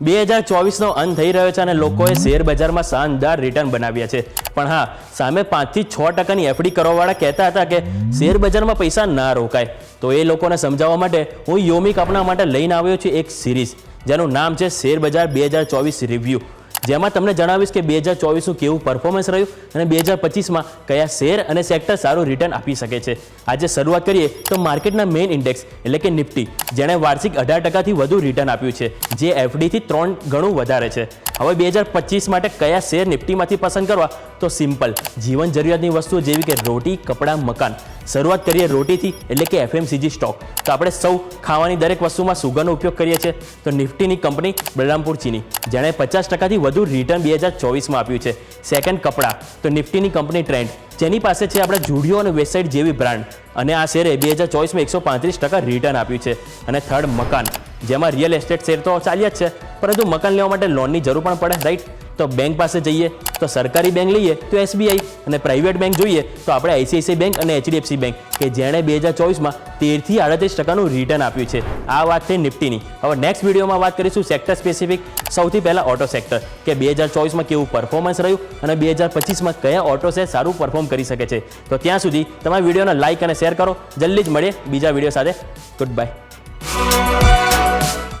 બે હજાર ચોવીસનો અંત થઈ રહ્યો છે અને લોકોએ શેર બજારમાં શાનદાર રિટર્ન બનાવ્યા છે. પણ હા, સામે પાંચથી છ ટકાની એફડી કરવાવાળા કહેતા હતા કે શેર બજારમાં પૈસા ના રોકાય. તો એ લોકોને સમજાવવા માટે હું યોમિક આપણા માટે લઈને આવ્યો છું એક સિરીઝ જેનું નામ છે શેર બજાર બે હજાર ચોવીસ રિવ્યૂ જેમાં તમને જણાવીશ કે બે હજાર ચોવીસનું કેવું પરફોર્મન્સ રહ્યું અને બે હજાર પચીસમાં કયા શેર અને સેક્ટર સારું રિટર્ન આપી શકે છે. આજે શરૂઆત કરીએ તો માર્કેટના મેઇન ઇન્ડેક્સ એટલે કે નિફ્ટી, જેણે વાર્ષિક અઢાર ટકાથી વધુ રિટર્ન આપ્યું છે, જે એફડીથી ત્રણ ગણું વધારે છે. હવે બે હજાર પચીસ માટે કયા શેર નિફ્ટીમાંથી પસંદ કરવા? તો સિમ્પલ જીવન જરૂરિયાતની વસ્તુઓ જેવી કે રોટી, કપડાં, મકાન. શરૂઆત કરીએ રોટીથી, એટલે કે એફએમસીજી સ્ટોક તો આપણે સૌ ખાવાની દરેક વસ્તુમાં સુગરનો ઉપયોગ કરીએ છીએ. તો નિફ્ટીની કંપની બલરામપુર ચીની, જેણે પચાસ ટકાથી વધુ રિટર્ન બે હજાર ચોવીસમાં આપ્યું છે. સેકન્ડ કપડાં. તો નિફ્ટીની કંપની ટ્રેન્ડ જેની પાસે છે આપણે જુડિયો અને વેબસાઇટ જેવી બ્રાન્ડ અને આ શેરે બે હજાર ચોવીસમાં એકસો પાંત્રીસ ટકા રિટર્ન આપ્યું છે. અને થર્ડ મકાન, જેમાં રિયલ એસ્ટેટ શેર તો ચાલ્યા જ છે. પરંતુ મકાન લેવા માટે લોનની જરૂર પણ પડે રાઈટ તો બેંક પાસે જઈએ, તો સરકારી બેંક લઈએ, તો એસબીઆઈ અને પ્રાઇવેટ બેંક જોઈએ, તો આપણે આઈસીઆઈસીઆઈ બેંક અને એચડીએફસી બેંક કે જેણે બે હજાર ચોવીસમાં તેરથી આડત્રીસ ટકાનું રિટર્ન આપ્યું છે. આ વાત થઈ નિફ્ટીની. હવે નેક્સ્ટ વિડીયોમાં વાત કરીશું સેક્ટર સ્પેસિફિક સૌથી પહેલાં ઓટો સેક્ટર કે બે હજાર ચોવીસમાં કેવું પરફોર્મન્સ રહ્યું અને બે હજાર પચીસમાં કયા ઓટો શેર સારું પરફોર્મ કરી શકે છે. તો ત્યાં સુધી તમારા વિડીયોને લાઇક અને શેર કરો. જલ્દી જ મળીએ બીજા વીડિયો સાથે. Good bye